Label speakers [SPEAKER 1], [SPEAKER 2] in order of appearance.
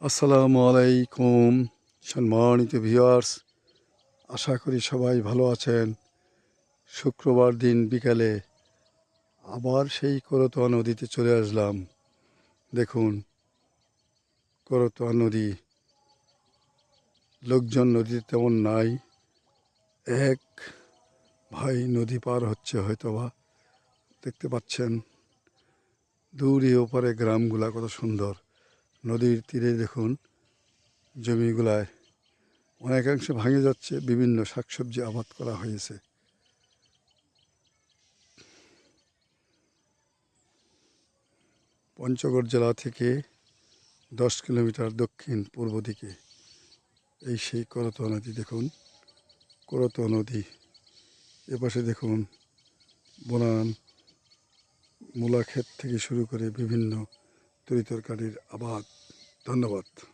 [SPEAKER 1] আসসালামু আলাইকুম, সম্মানিত ভিউয়ার্স। আশা করি সবাই ভালো আছেন। শুক্রবার দিন বিকালে আবার সেই করতোয়া নদীতে চলে আসলাম। দেখুন, করতোয়া নদী। লোকজন নদীতে তেমন নাই। এক ভাই নদী পার হচ্ছে হয়তোবা। দেখতে পাচ্ছেন, দূরে ওপারে গ্রামগুলা কত সুন্দর। নদীর তীরে দেখুন, জমিগুলায় অনেকাংশে ভাঙে যাচ্ছে, বিভিন্ন শাকসবজি আবাদ করা হয়েছে। পঞ্চগড় জেলা থেকে দশ কিলোমিটার দক্ষিণ পূর্ব দিকে এই সেই করতোয়া নদী দেখুন, করতোয়া নদী। এপাশে দেখুন, বনান মূলা ক্ষেত থেকে শুরু করে বিভিন্ন তরিতরকারির আবাদ। ধন্যবাদ।